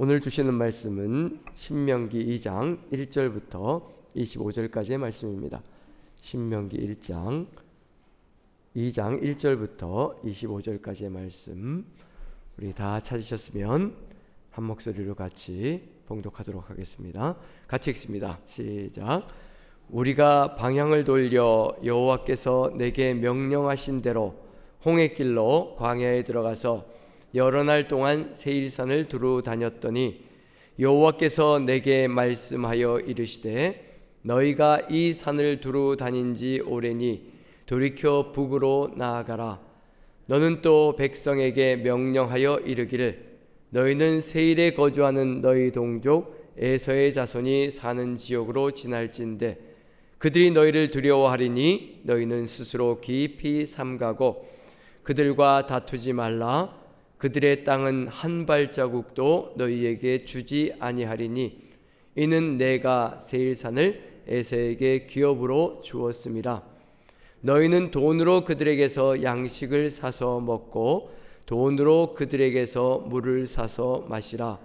오늘 주시는 말씀은 신명기 2장 1절부터 25절까지의 말씀입니다. 신명기 1장 2장 1절부터 25절까지의 말씀 우리 다 찾으셨으면 한 목소리로 같이 봉독하도록 하겠습니다. 같이 읽습니다. 시작. 우리가 방향을 돌려 여호와께서 내게 명령하신 대로 홍해 길로 광야에 들어가서 여러 날 동안 세일산을 두루 다녔더니 여호와께서 내게 말씀하여 이르시되 너희가 이 산을 두루 다닌 지 오래니 돌이켜 북으로 나아가라. 너는 또 백성에게 명령하여 이르기를. 너희는 세일에 거주하는 너희 동족 에서의 자손이 사는 지역으로 지날진대. 그들이 너희를 두려워하리니 너희는 스스로 깊이 삼가고 그들과 다투지 말라 그들의 땅은 한 발자국도 너희에게 주지 아니하리니 이는 내가 세일산을 에서에게 기업으로 주었습니다. 너희는 돈으로 그들에게서 양식을 사서 먹고 돈으로 그들에게서 물을 사서 마시라.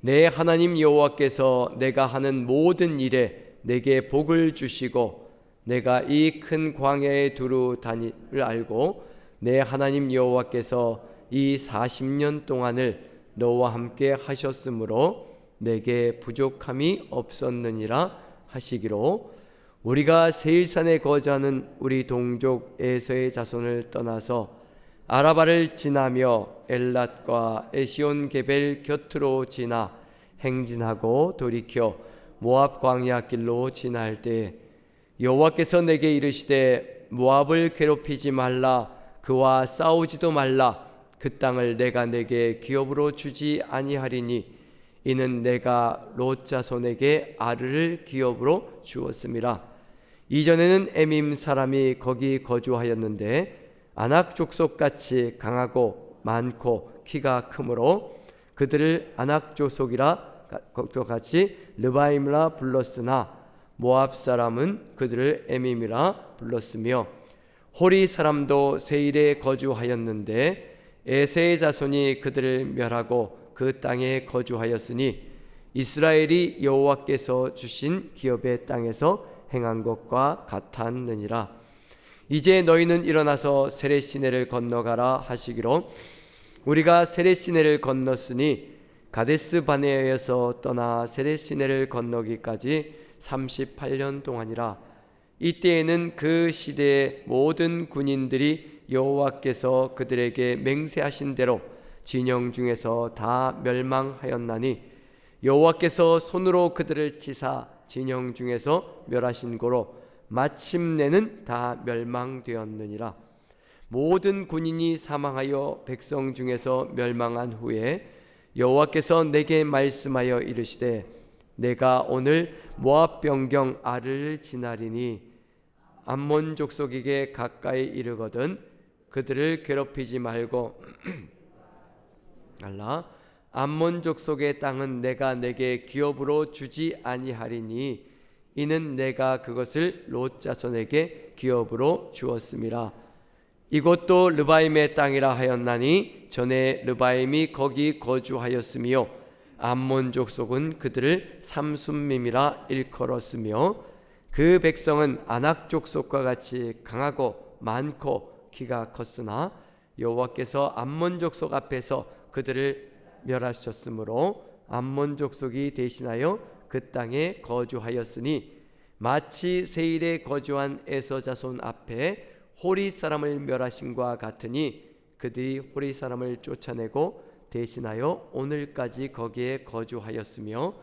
내 하나님 여호와께서 내가 하는 모든 일에 내게 복을 주시고 내가 이 큰 광야에 두루 다니를 알고 내 하나님 여호와께서 이 40년 동안을 너와 함께 하셨으므로 내게 부족함이 없었느니라 하시기로 우리가 세일산에 거주하는 우리 동족 에서의 자손을 떠나서 아라바를 지나며 엘랏과 에시온 게벨 곁으로 지나 행진하고 돌이켜 모압 광야 길로 지날 때 여호와께서 내게 이르시되 모압을 괴롭히지 말라 그와 싸우지도 말라 그 땅을 내가 내게 기업으로 주지 아니하리니 이는 내가 롯 자손에게 아르를 기업으로 주었습니다. 이전에는 에밈 사람이 거기 거주하였는데 아낙 족속 같이 강하고 많고 키가 크므로 그들을 아낙 족속이라 같이 르바임이라 불렀으나 모압 사람은 그들을 에밈이라 불렀으며 호리 사람도 세일에 거주하였는데 에세의 자손이 그들을 멸하고 그 땅에 거주하였으니 이스라엘이 여호와께서 주신 기업의 땅에서 행한 것과 같았느니라. 이제 너희는 일어나서 세레시네를 건너가라 하시기로 우리가 세레시네를 건넜으니 가데스 바네에서 떠나 세레시네를 건너기까지 38년 동안이라. 이때에는 그 시대의 모든 군인들이 여호와께서 그들에게 맹세하신 대로 진영 중에서 다 멸망하였나니 여호와께서 손으로 그들을 치사 진영 중에서 멸하신 고로 마침내는 다 멸망되었느니라. 모든 군인이 사망하여 백성 중에서 멸망한 후에 여호와께서 내게 말씀하여 이르시되 내가 오늘 모압 병경 아를 지나리니 암몬 족속에게 가까이 이르거든 그들을 괴롭히지 말고 알라 암몬 족 속의 땅은 내가 내게 기업으로 주지 아니하리니 이는 내가 그것을 롯 자손에게 기업으로 주었습니다. 이것도 르바임의 땅이라 하였나니 전에 르바임이 거기 거주하였으며 암몬 족 속은 그들을 삼순밈이라 일컬었으며 그 백성은 아낙 족속과 같이 강하고 많고 키가 컸으나 여호와께서 암몬 족속 앞에서 그들을 멸하셨으므로 암몬 족속이 대신하여 그 땅에 거주하였으니 마치 세일에 거주한 에서 자손 앞에 호리 사람을 멸하심과 같으니 그들이 호리 사람을 쫓아내고 대신하여 오늘까지 거기에 거주하였으며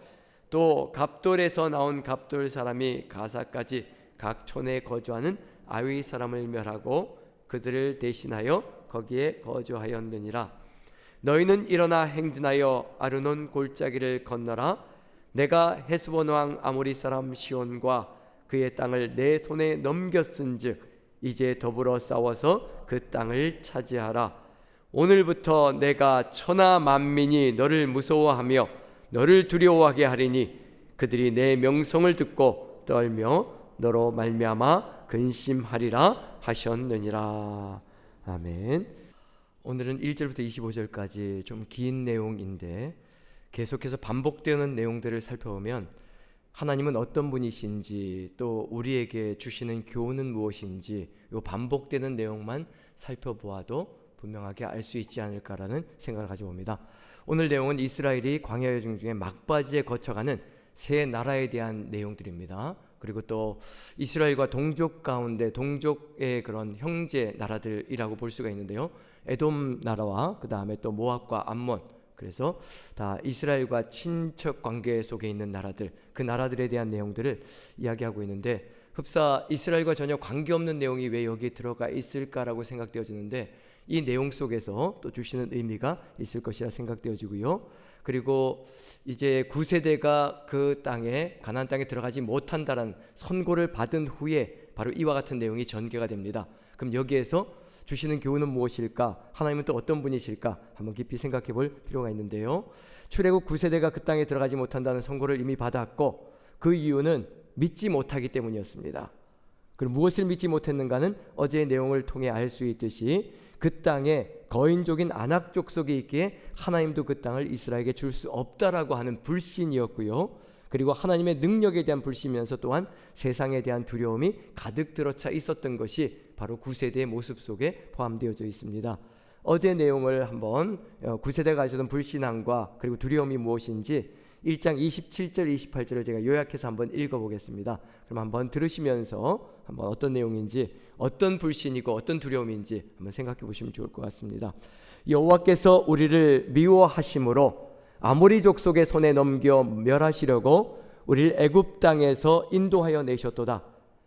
또 갑돌에서 나온 갑돌 사람이 가사까지 각 촌에 거주하는 아위 사람을 멸하고 그들을 대신하여 거기에 거주하였느니라. 너희는 일어나 행진하여 아르논 골짜기를 건너라. 내가 헤스본 왕 아모리 사람 시온과 그의 땅을 내 손에 넘겼은즉 이제 더불어 싸워서 그 땅을 차지하라. 오늘부터 내가 천하 만민이 너를 무서워하며 너를 두려워하게 하리니 그들이 내 명성을 듣고 떨며 너로 말미암아 근심하리라 하셨느니라. 아멘. 오늘은 1절부터 25절까지 좀 긴 내용인데 계속해서 반복되는 내용들을 살펴보면 하나님은 어떤 분이신지 또 우리에게 주시는 교훈은 무엇인지 요 반복되는 내용만 살펴보아도 분명하게 알 수 있지 않을까라는 생각을 가져봅니다. 오늘 내용은 이스라엘이 광야 여정 중에 막바지에 거쳐가는 세 나라에 대한 내용들입니다. 그리고 또 이스라엘과 동족 가운데 동족의 그런 형제 나라들이라고 볼 수가 있는데요. 에돔 나라와 그 다음에 또 모압과 암몬 그래서 다 이스라엘과 친척 관계 속에 있는 나라들 그 나라들에 대한 내용들을 이야기하고 있는데 흡사 이스라엘과 전혀 관계없는 내용이 왜 여기에 들어가 있을까라고 생각되어지는데 이 내용 속에서 또 주시는 의미가 있을 것이라 생각되어지고요. 그리고 이제 구세대가 그 땅에 가나안 땅에 들어가지 못한다는 선고를 받은 후에 바로 이와 같은 내용이 전개가 됩니다. 그럼 여기에서 주시는 교훈은 무엇일까? 하나님은 또 어떤 분이실까? 한번 깊이 생각해 볼 필요가 있는데요. 출애굽 9세대가 그 땅에 들어가지 못한다는 선고를 이미 받았고 그 이유는 믿지 못하기 때문이었습니다. 그럼 무엇을 믿지 못했는가는 어제의 내용을 통해 알 수 있듯이 그 땅에 거인족인 아낙 족속이 있기에 하나님도 그 땅을 이스라엘에게 줄 수 없다라고 하는 불신이었고요. 그리고 하나님의 능력에 대한 불신이면서 또한 세상에 대한 두려움이 가득 들어차 있었던 것이 바로 구세대의 모습 속에 포함되어져 있습니다. 어제 내용을 한번 어, 구세대가 가지던 불신앙과 그리고 두려움이 무엇인지 1장 27절 28절을 제가 요약해서 한번 읽어보겠습니다. 그럼 한번 들으시면서 한번 어떤 내용인지 어떤 불신이고 어떤 두려움인지 한번 생각해 보시면 좋을 것 같습니다. 여호와께서 우리를 미워하심으로 아모리 족속의 손에 넘겨 멸하시려고 우리를 애굽 땅에서 인도하여 내셨도다.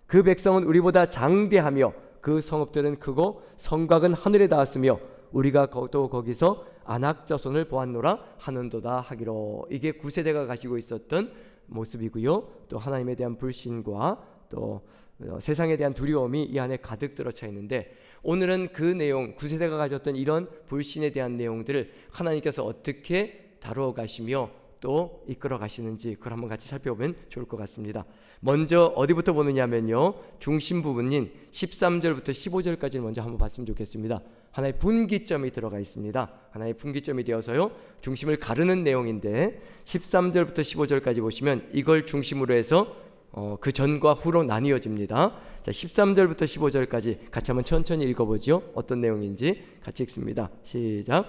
그 백성은 우리보다 장대하며 그 성읍들은 크고 성곽은 하늘에 닿았으며 우리가 또 거기서 안악 자손을 보았노라 하는도다 하기로 이게 구세대가 가지고 있었던 모습이고요. 또 하나님에 대한 불신과 또 어, 세상에 대한 두려움이 이 안에 가득 들어차 있는데 오늘은 그 내용 구세대가 가졌던 이런 불신에 대한 내용들을 하나님께서 어떻게 다루어 가시며 또 이끌어 가시는지 그걸 한번 같이 살펴보면 좋을 것 같습니다. 먼저 어디부터 보느냐면요. 중심 부분인 13절부터 15절까지를 먼저 한번 봤으면 좋겠습니다. 하나의 분기점이 들어가 있습니다. 하나의 분기점이 되어서요. 중심을 가르는 내용인데 13절부터 15절까지 보시면 이걸 중심으로 해서 어, 그 전과 후로 나뉘어집니다. 자, 13절부터 15절까지 같이 한번 천천히 읽어보죠. 어떤 내용인지 같이 읽습니다. 시작.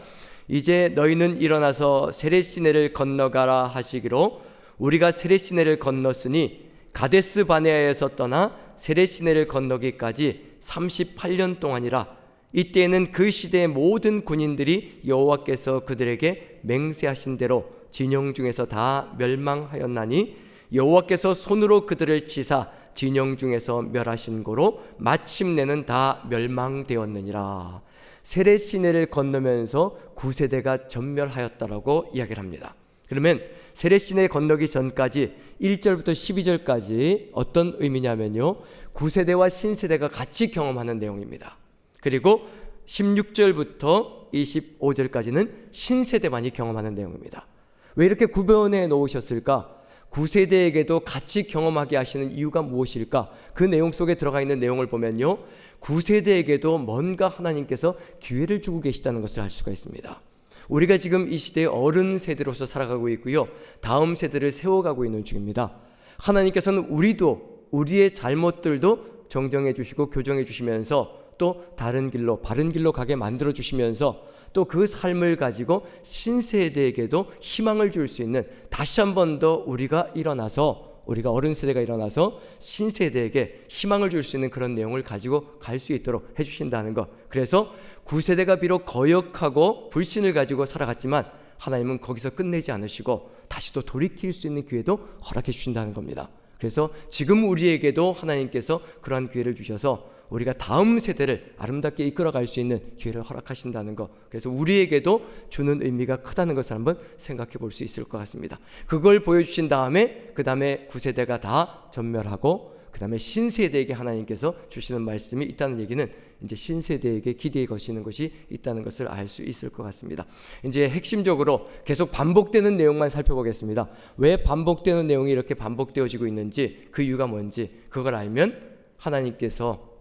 이제 너희는 일어나서 세레시네를 건너가라 하시기로 우리가 세레시네를 건넜으니 가데스 바네아에서 떠나 세레시네를 건너기까지 38년 동안이라 이때에는 그 시대의 모든 군인들이 여호와께서 그들에게 맹세하신 대로 진영 중에서 다 멸망하였나니 여호와께서 손으로 그들을 치사 진영 중에서 멸하신 고로 마침내는 다 멸망되었느니라. 세례 시내를 건너면서 구세대가 전멸하였다라고 이야기를 합니다. 그러면 세례 시내 건너기 전까지 1절부터 12절까지 어떤 의미냐면요. 구세대와 신세대가 같이 경험하는 내용입니다. 그리고 16절부터 25절까지는 신세대만이 경험하는 내용입니다. 왜 이렇게 구별해 놓으셨을까? 구세대에게도 같이 경험하게 하시는 이유가 무엇일까? 그 내용 속에 들어가 있는 내용을 보면요. 구세대에게도 뭔가 하나님께서 기회를 주고 계시다는 것을 알 수가 있습니다. 우리가 지금 이 시대의 어른 세대로서 살아가고 있고요. 다음 세대를 세워가고 있는 중입니다. 하나님께서는 우리도 우리의 잘못들도 정정해 주시고 교정해 주시면서 또 다른 길로 바른 길로 가게 만들어 주시면서 또 그 삶을 가지고 신세대에게도 희망을 줄 수 있는 다시 한 번 더 우리가 일어나서 우리가 어른 세대가 일어나서 신세대에게 희망을 줄 수 있는 그런 내용을 가지고 갈 수 있도록 해 주신다는 것. 그래서 구세대가 비록 거역하고 불신을 가지고 살아갔지만 하나님은 거기서 끝내지 않으시고 다시 또 돌이킬 수 있는 기회도 허락해 주신다는 겁니다. 그래서 지금 우리에게도 하나님께서 그러한 기회를 주셔서 우리가 다음 세대를 아름답게 이끌어갈 수 있는 기회를 허락하신다는 것. 그래서 우리에게도 주는 의미가 크다는 것을 한번 생각해 볼 수 있을 것 같습니다. 그걸 보여주신 다음에 그 다음에 구세대가 다 전멸하고 그 다음에 신세대에게 하나님께서 주시는 말씀이 있다는 얘기는 이제 신세대에게 기대에 거시는 것이 있다는 것을 알 수 있을 것 같습니다. 이제 핵심적으로 계속 반복되는 내용만 살펴보겠습니다. 왜 반복되는 내용이 이렇게 반복되어지고 있는지 그 이유가 뭔지 그걸 알면 하나님께서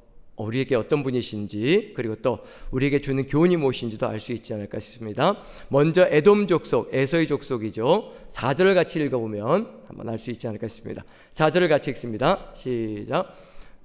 우리에게 어떤 분이신지 그리고 또 우리에게 주는 교훈이 무엇인지도 알 수 있지 않을까 싶습니다. 먼저 에돔 족속, 에서의 족속이죠. 4절을 같이 읽어보면 한번 알 수 있지 않을까 싶습니다. 4절을 같이 읽습니다. 시작.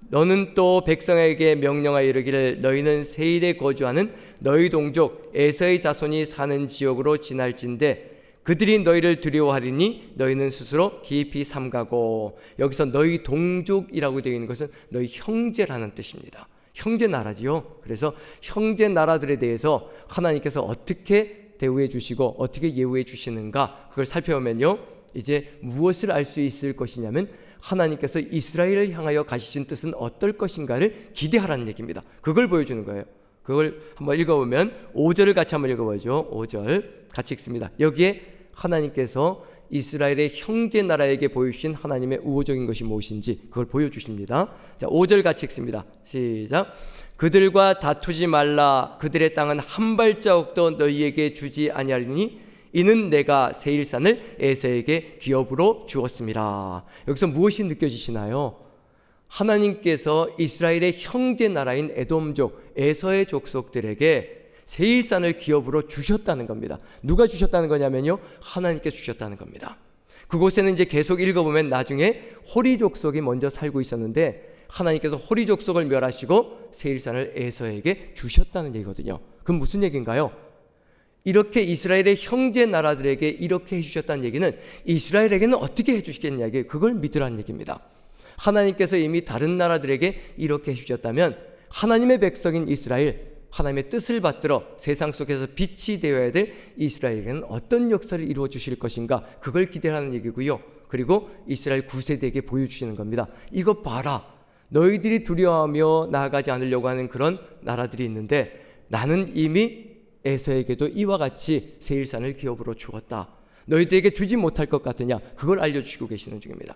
너는 또 백성에게 명령하여 이르기를 너희는 세일에 거주하는 너희 동족 에서의 자손이 사는 지역으로 지날진대 그들이 너희를 두려워하리니 너희는 스스로 깊이 삼가고 여기서 너희 동족이라고 되어 있는 것은 너희 형제라는 뜻입니다. 형제 나라지요. 그래서 형제 나라들에 대해서 하나님께서 어떻게 대우해 주시고 어떻게 예우해 주시는가 그걸 살펴보면요. 이제 무엇을 알 수 있을 것이냐면 하나님께서 이스라엘을 향하여 가시신 뜻은 어떨 것인가를 기대하라는 얘기입니다. 그걸 보여주는 거예요. 그걸 한번 읽어보면 5절을 같이 한번 읽어보죠. 5절 같이 읽습니다. 여기에 하나님께서 이스라엘의 형제 나라에게 보여주신 하나님의 우호적인 것이 무엇인지 그걸 보여주십니다. 자, 5절 같이 읽습니다. 시작. 그들과 다투지 말라. 그들의 땅은 한 발자국도 너희에게 주지 아니하리니 이는 내가 세일산을 에서에게 기업으로 주었습니다. 여기서 무엇이 느껴지시나요? 하나님께서 이스라엘의 형제 나라인 에돔족, 에서의 족속들에게 세일산을 기업으로 주셨다는 겁니다. 누가 주셨다는 거냐면요. 하나님께 주셨다는 겁니다. 그곳에는 이제 계속 읽어보면 나중에 호리 족속이 먼저 살고 있었는데 하나님께서 호리 족속을 멸하시고 세일산을 에서에게 주셨다는 얘기거든요. 그럼 무슨 얘기인가요? 이렇게 이스라엘의 형제 나라들에게 이렇게 해주셨다는 얘기는 이스라엘에게는 어떻게 해주시겠냐 이 그걸 믿으라는 얘기입니다. 하나님께서 이미 다른 나라들에게 이렇게 해주셨다면 하나님의 백성인 이스라엘 하나님의 뜻을 받들어 세상 속에서 빛이 되어야 될 이스라엘에는 어떤 역사를 이루어 주실 것인가 그걸 기대하는 얘기고요. 그리고 이스라엘 구세대에게 보여주시는 겁니다. 이거 봐라. 너희들이 두려워하며 나아가지 않으려고 하는 그런 나라들이 있는데 나는 이미 에서에게도 이와 같이 세일산을 기업으로 주었다. 너희들에게 주지 못할 것 같으냐? 그걸 알려주시고 계시는 중입니다.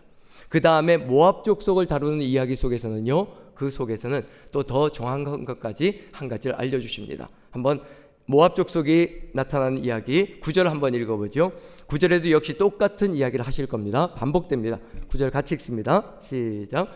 그 다음에 모압 족속을 다루는 이야기 속에서는요, 그 속에서는 또 더 정확한 것까지 한 가지를 알려주십니다. 한번 모압 족속이 나타나는 이야기 9절 한번 읽어보죠. 9절에도 역시 똑같은 이야기를 하실 겁니다. 반복됩니다. 9절 같이 읽습니다. 시작.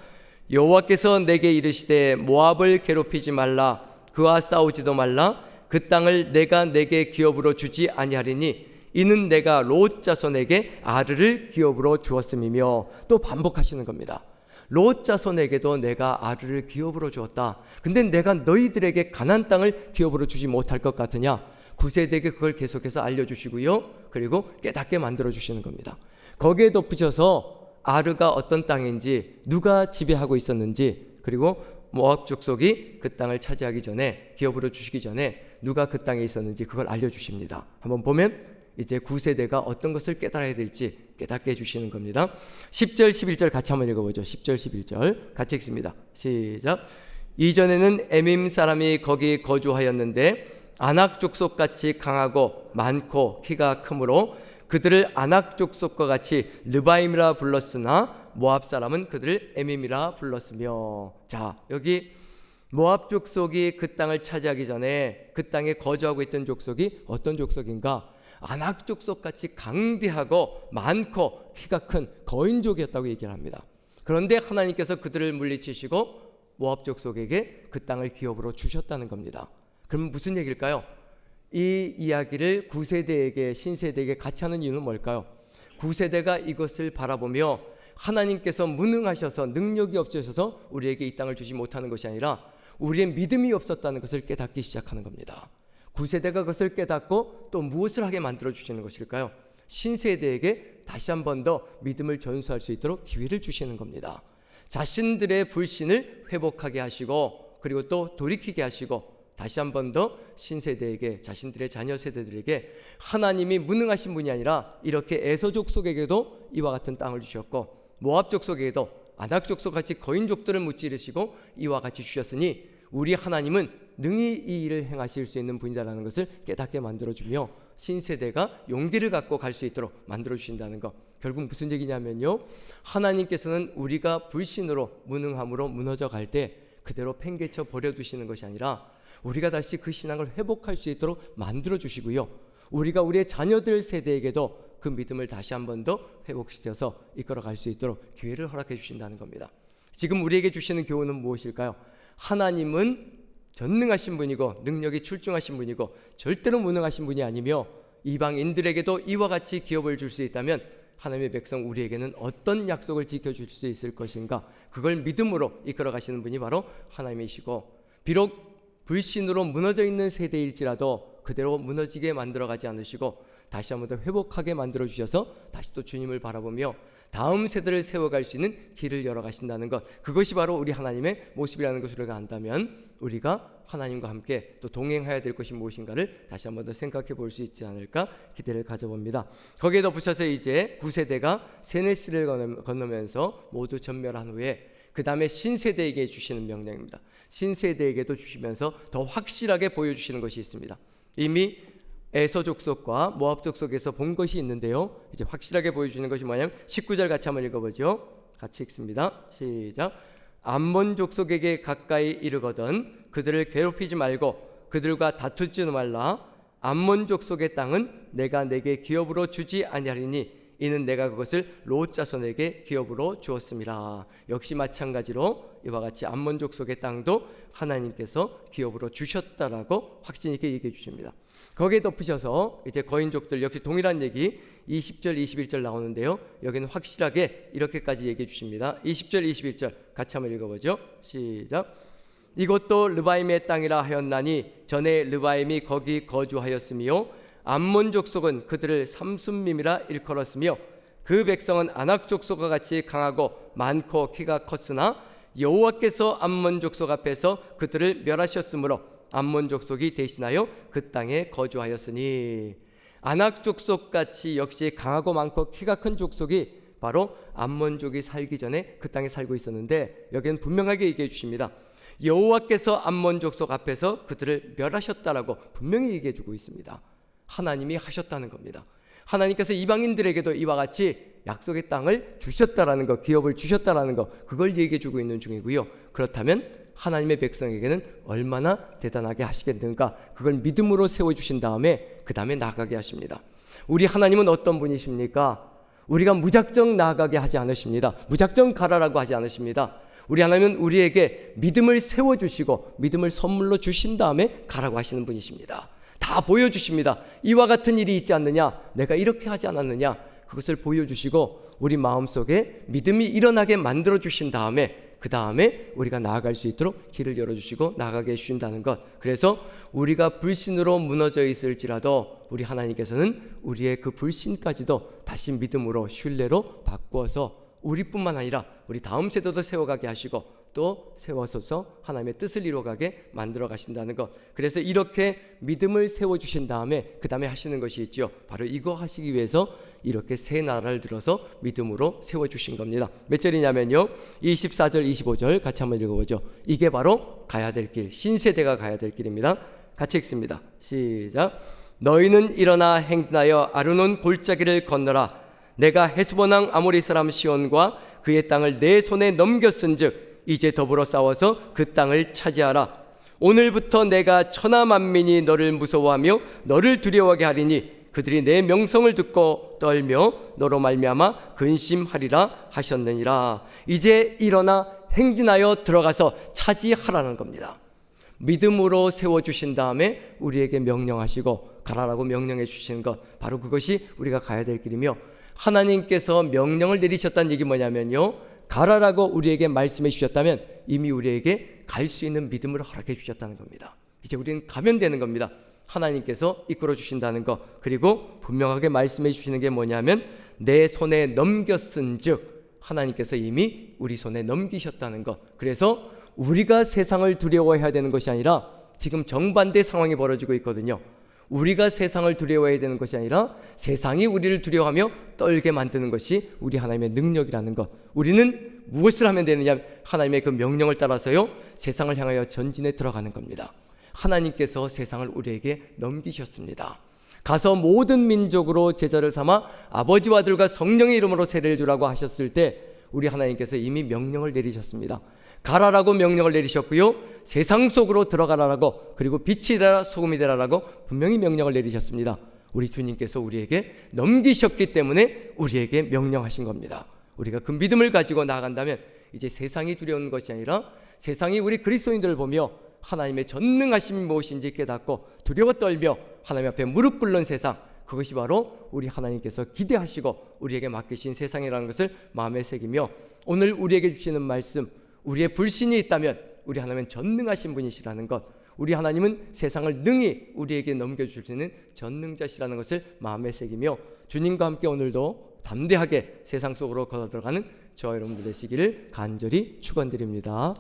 여호와께서 내게 이르시되 모압을 괴롭히지 말라 그와 싸우지도 말라 그 땅을 내가 내게 기업으로 주지 아니하리니 이는 내가 롯 자손에게 아르를 기업으로 주었음이며 또 반복하시는 겁니다. 롯 자손에게도 내가 아르를 기업으로 주었다. 근데 내가 너희들에게 가난 땅을 기업으로 주지 못할 것 같으냐? 구세대에게 그걸 계속해서 알려주시고요. 그리고 깨닫게 만들어 주시는 겁니다. 거기에 덧붙여서 아르가 어떤 땅인지 누가 지배하고 있었는지 그리고 모압 족속이 그 땅을 차지하기 전에 기업으로 주시기 전에 누가 그 땅에 있었는지 그걸 알려주십니다. 한번 보면 이제 구세대가 어떤 것을 깨달아야 될지 깨닫게 해주시는 겁니다. 10절, 11절 같이 한번 읽어보죠. 10절, 11절 같이 읽습니다. 시작. 이전에는 에밈 사람이 거기 거주하였는데 아낙 족속 같이 강하고 많고 키가 크므로 그들을 아낙 족속과 같이 르바임이라 불렀으나 모압 사람은 그들을 에밈이라 불렀으며 자 여기 모압 족속이 그 땅을 차지하기 전에 그 땅에 거주하고 있던 족속이 어떤 족속인가 아낙 족속 같이 강대하고 많고 키가 큰 거인족이었다고 얘기를 합니다. 그런데 하나님께서 그들을 물리치시고 모압 족속에게 그 땅을 기업으로 주셨다는 겁니다. 그럼 무슨 얘기일까요? 이 이야기를 구세대에게 신세대에게 같이 하는 이유는 뭘까요? 구세대가 이것을 바라보며 하나님께서 무능하셔서 능력이 없으셔서 우리에게 이 땅을 주지 못하는 것이 아니라 우리의 믿음이 없었다는 것을 깨닫기 시작하는 겁니다. 구세대가 그것을 깨닫고 또 무엇을 하게 만들어 주시는 것일까요? 신세대에게 다시 한 번 더 믿음을 전수할 수 있도록 기회를 주시는 겁니다. 자신들의 불신을 회복하게 하시고 그리고 또 돌이키게 하시고 다시 한 번 더 신세대에게 자신들의 자녀 세대들에게 하나님이 무능하신 분이 아니라 이렇게 에서족 속에게도 이와 같은 땅을 주셨고 모압족 속에게도 아낙족 속 같이 거인족들을 무찌르시고 이와 같이 주셨으니 우리 하나님은 능히 이 일을 행하실 수 있는 분이다라는 것을 깨닫게 만들어주며 신세대가 용기를 갖고 갈 수 있도록 만들어 주신다는 것. 결국 무슨 얘기냐면요. 하나님께서는 우리가 불신으로 무능함으로 무너져 갈 때 그대로 팽개쳐 버려두시는 것이 아니라 우리가 다시 그 신앙을 회복할 수 있도록 만들어 주시고요. 우리가 우리의 자녀들 세대에게도 그 믿음을 다시 한 번 더 회복시켜서 이끌어 갈 수 있도록 기회를 허락해 주신다는 겁니다. 지금 우리에게 주시는 교훈은 무엇일까요? 하나님은 전능하신 분이고 능력이 출중하신 분이고 절대로 무능하신 분이 아니며 이방인들에게도 이와 같이 기업을 줄 수 있다면 하나님의 백성 우리에게는 어떤 약속을 지켜줄 수 있을 것인가? 그걸 믿음으로 이끌어 가시는 분이 바로 하나님이시고 비록 불신으로 무너져 있는 세대일지라도 그대로 무너지게 만들어 가지 않으시고 다시 한 번 더 회복하게 만들어 주셔서 다시 또 주님을 바라보며 다음 세대를 세워갈 수 있는 길을 열어 가신다는 것 그것이 바로 우리 하나님의 모습이라는 것을 우리가 안다면 우리가 하나님과 함께 또 동행해야 될 것이 무엇인가를 다시 한번 더 생각해 볼 수 있지 않을까 기대를 가져봅니다. 거기에 덧붙여서 이제 구세대가 세네스를 건너면서 모두 전멸한 후에 그 다음에 신세대에게 주시는 명령입니다. 신세대에게도 주시면서 더 확실하게 보여주시는 것이 있습니다. 이미 에서 족속과 모압 족속에서 본 것이 있는데요. 이제 확실하게 보여주는 것이 뭐냐면 19절 같이 한번 읽어보죠. 같이 읽습니다. 시작. 암몬 족속에게 가까이 이르거든 그들을 괴롭히지 말고 그들과 다투지 말라. 암몬 족속의 땅은 내가 내게 기업으로 주지 아니하리니 이는 내가 그것을 롯 자손에게 기업으로 주었습니다. 역시 마찬가지로 이와 같이 암몬 족 속의 땅도 하나님께서 기업으로 주셨다라고 확신 있게 얘기해 주십니다. 거기에 덧붙여서 이제 거인족들 역시 동일한 얘기 20절 21절 나오는데요. 여기는 확실하게 이렇게까지 얘기해 주십니다. 20절 21절 같이 한번 읽어보죠. 시작. 이것도 르바임의 땅이라 하였나니 전에 르바임이 거기 거주하였으며 암몬 족속은 그들을 삼순밈이라 일컬었으며 그 백성은 아낙 족속과 같이 강하고 많고 키가 컸으나 여호와께서 암몬 족속 앞에서 그들을 멸하셨으므로 암몬 족속이 대신하여 그 땅에 거주하였으니 아낙 족속 같이 역시 강하고 많고 키가 큰 족속이 바로 암몬족이 살기 전에 그 땅에 살고 있었는데 여기는 분명하게 얘기해 주십니다. 여호와께서 암몬 족속 앞에서 그들을 멸하셨다라고 분명히 얘기해 주고 있습니다. 하나님이 하셨다는 겁니다. 하나님께서 이방인들에게도 이와 같이 약속의 땅을 주셨다라는 것, 기업을 주셨다라는 것, 그걸 얘기해 주고 있는 중이고요. 그렇다면 하나님의 백성에게는 얼마나 대단하게 하시겠는가, 그걸 믿음으로 세워주신 다음에 그 다음에 나가게 하십니다. 우리 하나님은 어떤 분이십니까? 우리가 무작정 나가게 하지 않으십니다. 무작정 가라라고 하지 않으십니다. 우리 하나님은 우리에게 믿음을 세워주시고 믿음을 선물로 주신 다음에 가라고 하시는 분이십니다. 다 보여주십니다. 이와 같은 일이 있지 않느냐? 내가 이렇게 하지 않았느냐? 그것을 보여주시고 우리 마음속에 믿음이 일어나게 만들어 주신 다음에 그 다음에 우리가 나아갈 수 있도록 길을 열어주시고 나가게 해주신다는 것. 그래서 우리가 불신으로 무너져 있을지라도 우리 하나님께서는 우리의 그 불신까지도 다시 믿음으로 신뢰로 바꾸어서 우리뿐만 아니라 우리 다음 세대도 세워가게 하시고 또 세워서서 하나님의 뜻을 이루어가게 만들어 가신다는 것. 그래서 이렇게 믿음을 세워 주신 다음에 그 다음에 하시는 것이 있죠. 바로 이거 하시기 위해서 이렇게 새 나라를 들어서 믿음으로 세워 주신 겁니다. 몇 절이냐면요. 24절, 25절 같이 한번 읽어보죠. 이게 바로 가야 될 길, 신세대가 가야 될 길입니다. 같이 읽습니다. 시작. 너희는 일어나 행진하여 아르논 골짜기를 건너라. 내가 헤스본 왕 아모리 사람 시온과 그의 땅을 내 손에 넘겼은즉 이제 더불어 싸워서 그 땅을 차지하라. 오늘부터 내가 천하 만민이 너를 무서워하며 너를 두려워하게 하리니 그들이 내 명성을 듣고 떨며 너로 말미암아 근심하리라 하셨느니라. 이제 일어나 행진하여 들어가서 차지하라는 겁니다. 믿음으로 세워 주신 다음에 우리에게 명령하시고 가라라고 명령해 주시는 것 바로 그것이 우리가 가야 될 길이며 하나님께서 명령을 내리셨다는 얘기 뭐냐면요. 가라라고 우리에게 말씀해 주셨다면 이미 우리에게 갈 수 있는 믿음을 허락해 주셨다는 겁니다. 이제 우리는 가면 되는 겁니다. 하나님께서 이끌어 주신다는 것 그리고 분명하게 말씀해 주시는 게 뭐냐면 내 손에 넘겼은즉 하나님께서 이미 우리 손에 넘기셨다는 것. 그래서 우리가 세상을 두려워해야 되는 것이 아니라 지금 정반대 상황이 벌어지고 있거든요. 우리가 세상을 두려워해야 되는 것이 아니라 세상이 우리를 두려워하며 떨게 만드는 것이 우리 하나님의 능력이라는 것. 우리는 무엇을 하면 되느냐? 하나님의 그 명령을 따라서요. 세상을 향하여 전진에 들어가는 겁니다. 하나님께서 세상을 우리에게 넘기셨습니다. 가서 모든 민족으로 제자를 삼아 아버지와 아들과 성령의 이름으로 세례를 주라고 하셨을 때 우리 하나님께서 이미 명령을 내리셨습니다. 가라라고 명령을 내리셨고요. 세상 속으로 들어가라라고 그리고 빛이 되라 소금이 되라라고 분명히 명령을 내리셨습니다. 우리 주님께서 우리에게 넘기셨기 때문에 우리에게 명령하신 겁니다. 우리가 그 믿음을 가지고 나아간다면 이제 세상이 두려운 것이 아니라 세상이 우리 그리스도인들을 보며 하나님의 전능하심이 무엇인지 깨닫고 두려워 떨며 하나님 앞에 무릎 꿇는 세상 그것이 바로 우리 하나님께서 기대하시고 우리에게 맡기신 세상이라는 것을 마음에 새기며 오늘 우리에게 주시는 말씀 우리의 불신이 있다면 우리 하나님은 전능하신 분이시라는 것 우리 하나님은 세상을 능히 우리에게 있는 전능자시라는 것을 마음에 새기며 주님과 함께 오늘도 담대하게 세상 속으로 걸어 들어가는 저와 여러분들 되시기를 간절히 축원드립니다.